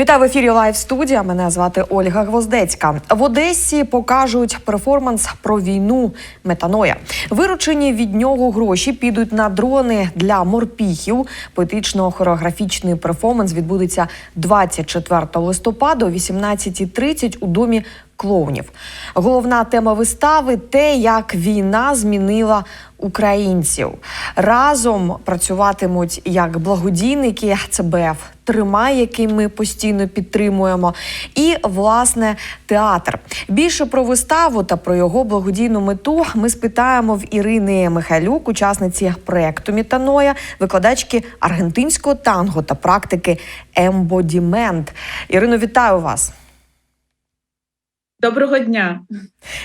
Вітаю в ефірі Лайв студія. Мене звати Ольга Гвоздецька. В Одесі покажуть перформанс про війну метаноя. Виручені від нього гроші підуть на дрони для морпіхів. Поетично-хореографічний перформанс відбудеться 24 листопада о 18.30 у домі клоунів. Головна тема вистави те, як війна змінила українців. Разом працюватимуть як благодійники ЦБФ Тримай, який ми постійно підтримуємо, і власне театр. Більше про виставу та про його благодійну мету ми спитаємо в Ірини Михайлюк, учасниці проекту Мітаноя, викладачки аргентинського танго та практики ембодімент. Ірино, вітаю вас. Доброго дня.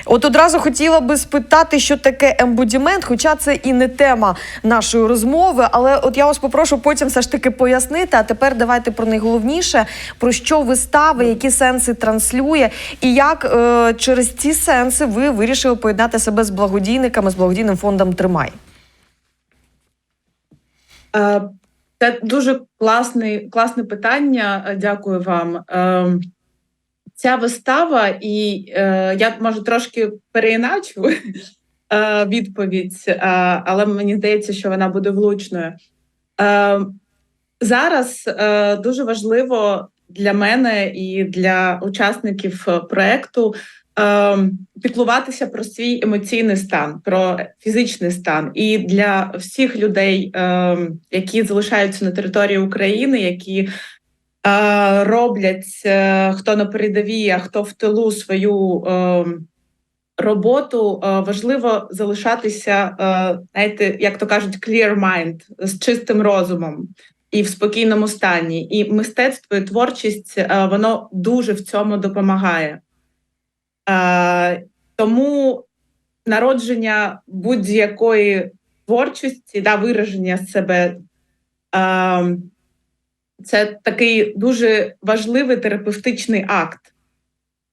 От одразу хотіла би спитати, що таке ембодімент, хоча це і не тема нашої розмови. Але от я вас попрошу потім все ж таки пояснити. А тепер давайте про найголовніше, про що вистава, які сенси транслює, і як е, через ці сенси ви вирішили поєднати себе з благодійниками, з благодійним фондом Тримай. Е, Це дуже класний, класне питання. Дякую вам. Ця вистава, і е, я може трошки переіначу е, відповідь, е, але мені здається, що вона буде влучною. Е, Зараз е, дуже важливо для мене і для учасників е, проекту е, піклуватися про свій емоційний стан, про фізичний стан. І для всіх людей, е, які залишаються на території України, які роблять е, хто на передовій, а хто в тилу свою е, роботу, е, важливо залишатися, е, знаєте, як то кажуть, clear mind, з чистим розумом. І в спокійному стані, і мистецтво і творчість е, воно дуже в цьому допомагає. Е, тому народження будь-якої творчості, да, вираження себе е, це такий дуже важливий терапевтичний акт.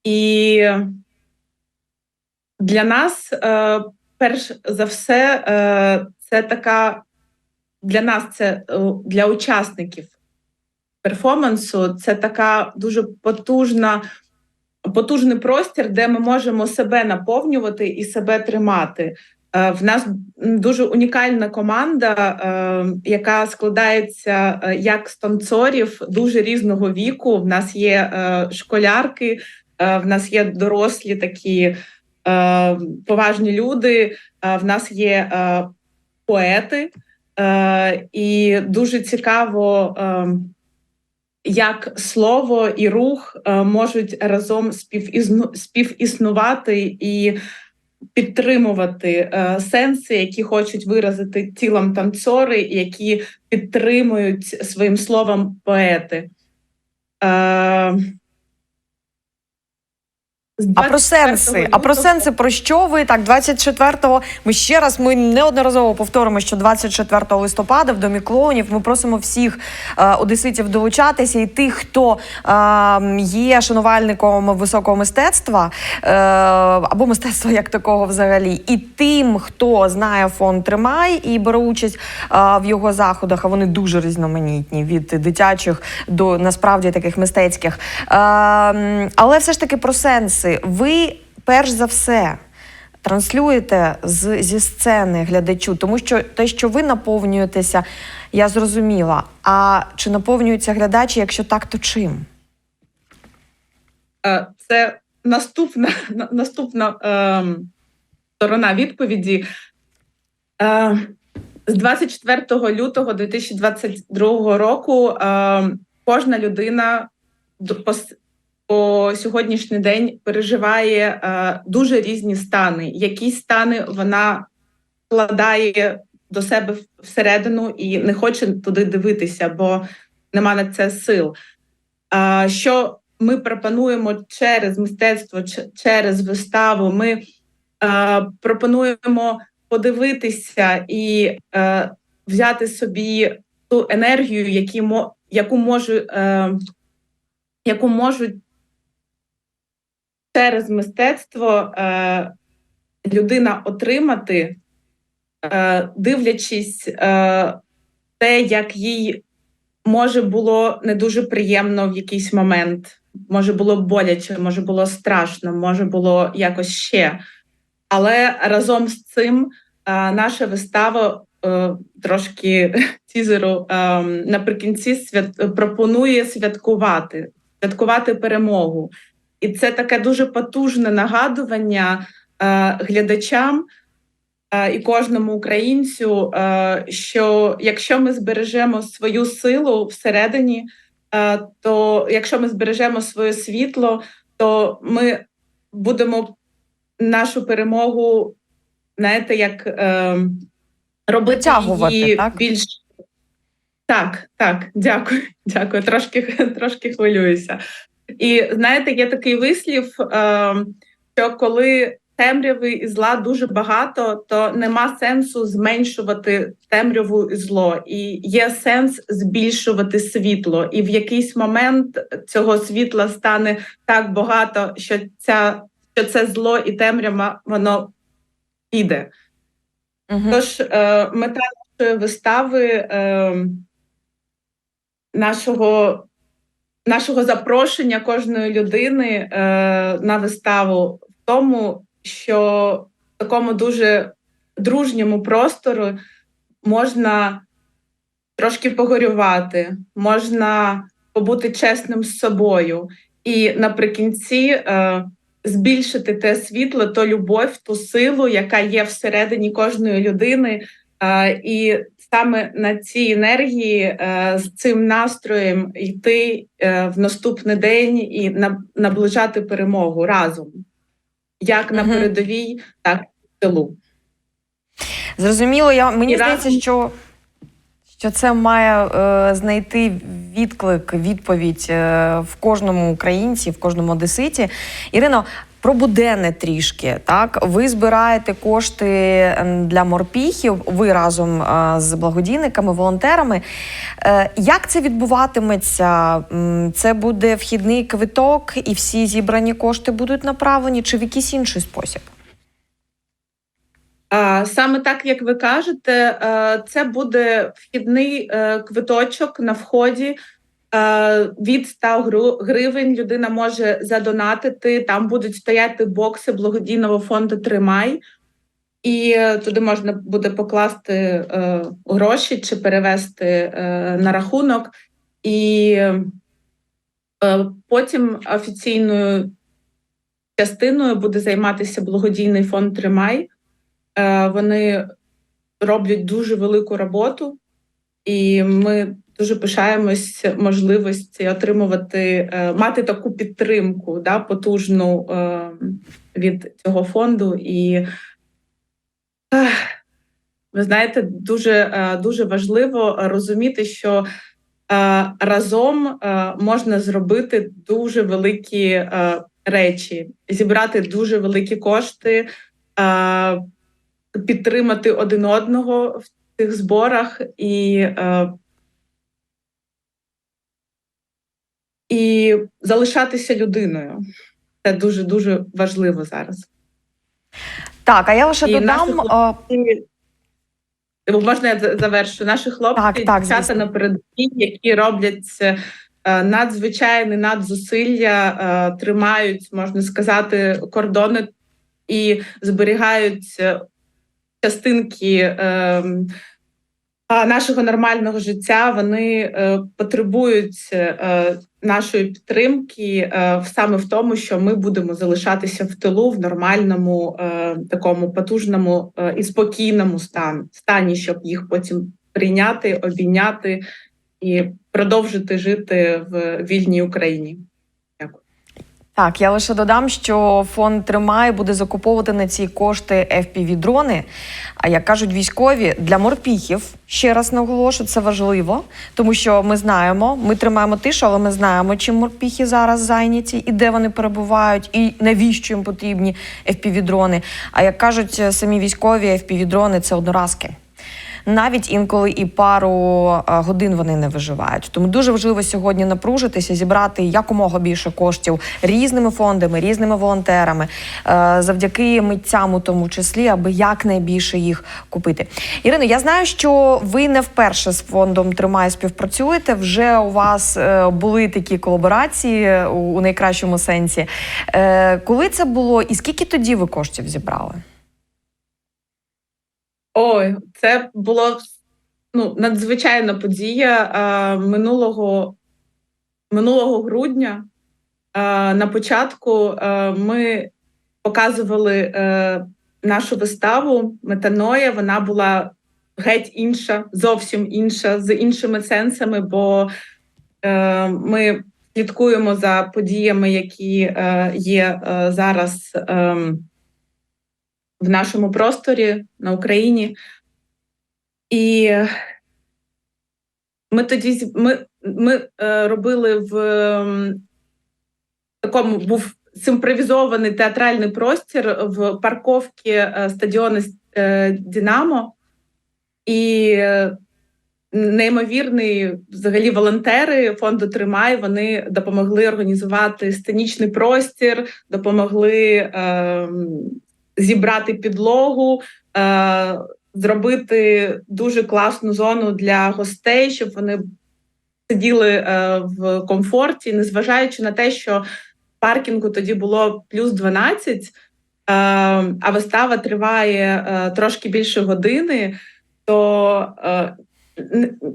І для нас, е, перш за все, е, це така для нас, це е, для учасників перформансу, це така дуже потужна потужний простір, де ми можемо себе наповнювати і себе тримати. Е, В нас дуже унікальна команда, е, яка складається е, як з танцорів дуже різного віку. В нас є школярки, в нас є дорослі такі поважні люди. В нас є поети, і дуже цікаво. як слово і рух можуть разом співіснувати і підтримувати е, сенси, які хочуть виразити тілом танцори, які підтримують своїм словом поети. Е, А про сенси, а про сенси про що ви так 24-го, Ми ще раз ми неодноразово повторимо, що 24 листопада в домі клоунів ми просимо всіх е, одеситів долучатися і тих, хто е, є шанувальником високого мистецтва е, або мистецтва як такого взагалі, і тим, хто знає фонд Тримай і бере участь е, в його заходах. А вони дуже різноманітні від дитячих до насправді таких мистецьких. Е, але все ж таки про сенси. Ви перш за все транслюєте з, зі сцени глядачу, тому що те, що ви наповнюєтеся, я зрозуміла. А чи наповнюється глядач, якщо так, то чим? Е, Це наступна, наступна ем, сторона відповіді. Е, з 24 лютого 2022 року ем, кожна людина по, сьогоднішній день переживає е, дуже різні стани. Якісь стани вона вкладає до себе всередину і не хоче туди дивитися, бо нема на це сил. А, що ми пропонуємо через мистецтво, через виставу. Ми е, пропонуємо подивитися і е, взяти собі ту енергію, які яку можу, е, яку можуть через мистецтво е, людина отримати, е, дивлячись е, те, як їй може було не дуже приємно в якийсь момент. Може було боляче, може було страшно, може було якось ще. Але разом з цим е, наша вистава е, трошки тізеру е, наприкінці свят пропонує святкувати, святкувати перемогу. І це таке дуже потужне нагадування е, глядачам е, і кожному українцю, е, що якщо ми збережемо свою силу всередині, е, то якщо ми збережемо своє світло, то ми будемо нашу перемогу, знаєте, як е, робити Витягувати, її так? більш. Так, так, дякую, дякую. Трошки, трошки хвилююся. І знаєте, є такий вислів, е, що коли темряви і зла дуже багато, то нема сенсу зменшувати темряву і зло, і є сенс збільшувати світло. І в якийсь момент цього світла стане так багато, що ця що це зло і темрява воно піде. Мгм. Тож е, мета нашої вистави, е, нашого, нашого запрошення кожної людини е, на виставу в тому, що в такому дуже дружньому простору можна трошки погорювати, можна побути чесним з собою, і наприкінці е, збільшити те світло, то любов, ту силу, яка є всередині кожної людини. Е, і саме на цій енергії е, з цим настроєм йти е, в наступний день і наближати перемогу разом, як на передовій, так і в тилу. Зрозуміло, я мені І здається, разом- що, що це має е, знайти відклик, відповідь е, в кожному українці, в кожному одеситі. Ірино, про буденне трішки. Так, ви збираєте кошти для морпіхів. Ви разом е, з благодійниками, волонтерами. Е, як це відбуватиметься? Це буде вхідний квиток, і всі зібрані кошти будуть направлені, чи в якийсь інший спосіб? Саме так, як ви кажете, е, це буде вхідний е, квиточок на вході. Е, Від 100 гривень людина може задонатити. Там будуть стояти бокси благодійного фонду Тримай, і туди можна буде покласти е, гроші чи перевести е, на рахунок. І потім офіційною частиною буде займатися благодійний фонд Тримай. Вони роблять дуже велику роботу, і ми дуже пишаємось можливості отримувати, е, мати таку підтримку да, потужну е, від цього фонду. І ви знаєте, дуже, е, дуже важливо розуміти, що разом можна зробити дуже великі речі, зібрати дуже великі кошти. підтримати один одного в цих зборах і, і залишатися людиною. Це дуже дуже важливо зараз. Так, а я лише І додам. наші е, можна я за- завершу? Наші хлопці, Так, так, дівчата на передовій, які роблять е, надзвичайні надзусилля, е, тримають, можна сказати, кордони і зберігають е, частинки нашого нормального життя. Вони е, потребують е, нашої підтримки е, саме в тому, що ми будемо залишатися в тилу в нормальному, е, такому потужному е, і спокійному стані, стані, щоб їх потім прийняти, обійняти і продовжити жити в вільній Україні. Так, я лише додам, що фонд тримає буде закуповувати на ці кошти fpv дрони. А як кажуть військові, для морпіхів ще раз наголошу, це важливо, тому що ми знаємо, ми тримаємо тишу, але ми знаємо, чим морпіхи зараз зайняті і де вони перебувають, і навіщо їм потрібні fpv дрони. А як кажуть самі військові, fpv дрони це одноразки. Навіть інколи і пару е, годин вони не виживають. Тому дуже важливо сьогодні напружитися, зібрати якомога більше коштів різними фондами, різними волонтерами, е, завдяки митцям у тому числі, аби якнайбільше їх купити. Ірино, я знаю, що ви не вперше з фондом Тримай співпрацюєте. Вже у вас е, були такі колаборації у, найкращому сенсі. Коли це було і скільки тоді ви коштів зібрали? Ой, це було ну, надзвичайна подія е, минулого, минулого грудня. Е, на початку е, ми показували е, нашу виставу Метаноя. Вона була геть інша, зовсім інша, з іншими сенсами, бо е, ми слідкуємо за подіями, які е, є е, зараз. Е, в нашому просторі на Україні. І ми тоді ми, ми е, робили в ем, такому був симпровізований театральний простір в парковці е, стадіону е, Дінамо. І неймовірні взагалі волонтери фонду Тримай вони допомогли організувати сценічний простір, допомогли е, зібрати підлогу, е, зробити дуже класну зону для гостей, щоб вони сиділи е, в комфорті, незважаючи на те, що паркінгу тоді було плюс 12, е, а вистава триває е, трошки більше години, то е,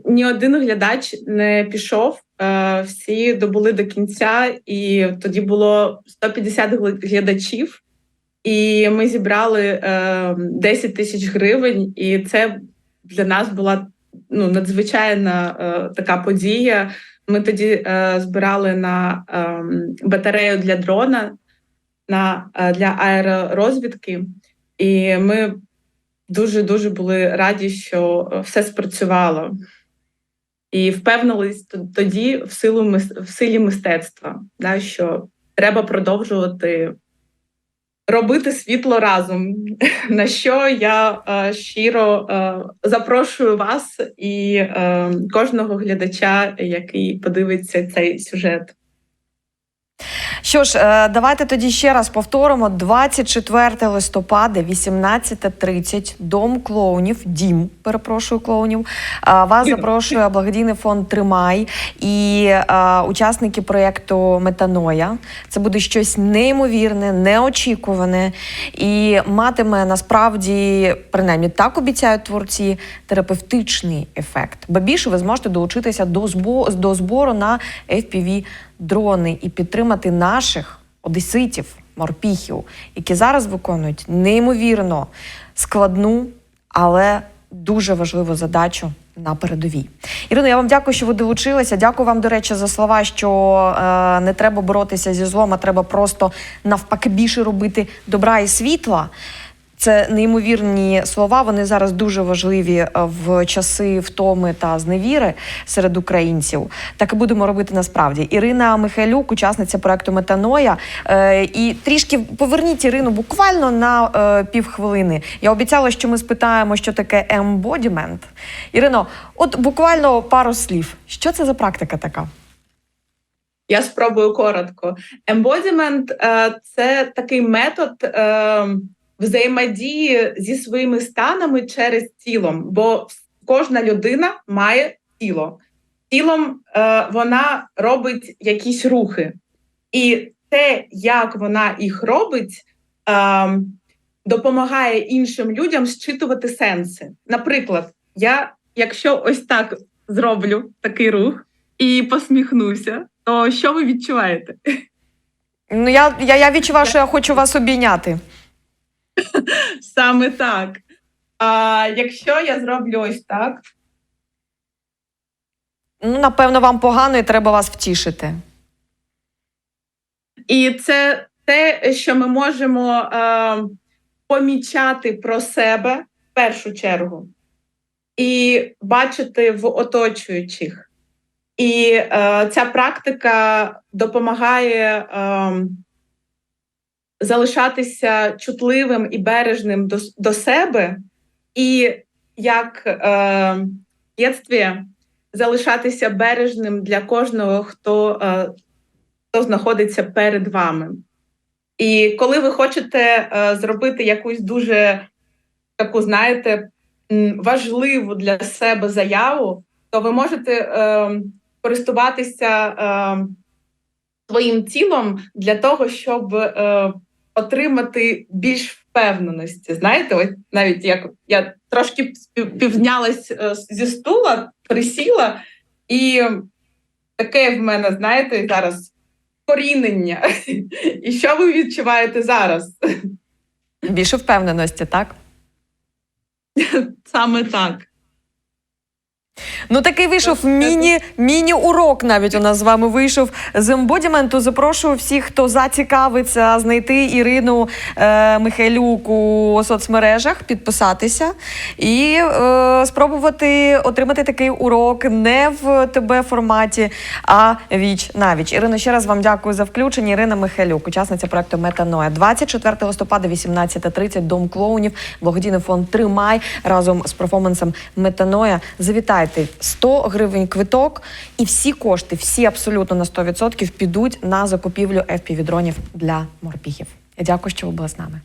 ні один глядач не пішов. е, Всі добули до кінця, і тоді було 150 гл- глядачів. І ми зібрали е, 10 тисяч гривень, і це для нас була ну, надзвичайна е, така подія. Ми тоді е, збирали на е, батарею для дрона, на, е, для аеророзвідки, і ми дуже дуже були раді, що все спрацювало. І впевнились тоді в силу в силі мистецтва, да, що треба продовжувати робити світло разом. На що я е, щиро е, запрошую вас і е, кожного глядача, який подивиться цей сюжет. Що ж, е, давайте тоді ще раз повторимо: 24 листопада, 18.30, Дом клоунів, дім, перепрошую клоунів. Е, Вас запрошує благодійний фонд Тримай і е, учасники проєкту Метаноя. Це буде щось неймовірне, неочікуване і матиме насправді, принаймні так обіцяють творці, терапевтичний ефект. Ба більше ви зможете долучитися до збо- до збору на FPV дрони і підтримати наших одеситів, морпіхів, які зараз виконують неймовірно складну, але дуже важливу задачу на передовій. Ірино, я вам дякую, що ви долучилися. Дякую вам, до речі, за слова, що е, не треба боротися зі злом, а треба просто навпаки більше робити добра і світла. Це неймовірні слова. Вони зараз дуже важливі е, в часи втоми та зневіри серед українців. Так і будемо робити насправді. Ірина Михайлюк, учасниця проекту Метаноя. Е, і трішки поверніть Ірину буквально на е, півхвилини. Я обіцяла, що ми спитаємо, що таке ембодімент. Ірино, от буквально пару слів. Що це за практика така? Я спробую коротко. Embodiment е, – це такий метод е, взаємодії зі своїми станами через тілом, бо кожна людина має тіло. Тілом е, вона робить якісь рухи, і те, як вона їх робить, е, допомагає іншим людям зчитувати сенси. Наприклад, я, якщо ось так зроблю такий рух і посміхнуся, то що ви відчуваєте? Ну я, я, я відчуваю, що я хочу вас обійняти. Саме так. А якщо я зроблю ось так, Ну, напевно, вам погано і треба вас втішити. і це те, що ми можемо е, помічати про себе в першу чергу, і бачити в оточуючих. І е, ця практика допомагає е, залишатися чутливим і бережним до, до себе і як е, в дитинстві залишатися бережним для кожного, хто, е, хто знаходиться перед вами. І коли ви хочете е, зробити якусь дуже таку, знаєте, важливу для себе заяву, то ви можете е, користуватися е, своїм тілом для того, щоб е, отримати більш впевненості. Знаєте, ось навіть як я трошки півзнялась е, зі стула, присіла, і таке в мене, знаєте, зараз корінення. І що ви відчуваєте зараз? Більше впевненості, так? Саме так. Ну такий вийшов міні, міні-урок навіть у нас з вами вийшов з ембодіменту. Запрошую всіх, хто зацікавиться знайти Ірину е, Михайлюк у соцмережах, підписатися і е, спробувати отримати такий урок не в ТБ форматі, а віч навіч. Ірино, ще раз вам дякую за включення. Ірина Михайлюк, учасниця проекту Метаноя. 24 листопада, 18.30, Дом клоунів, благодійний фонд Тримай разом з перформансом Метаноя. Завітайте 100 гривень квиток, і всі кошти, всі абсолютно на 100% підуть на закупівлю FPV-дронів для морпіхів. Дякую, що ви були з нами.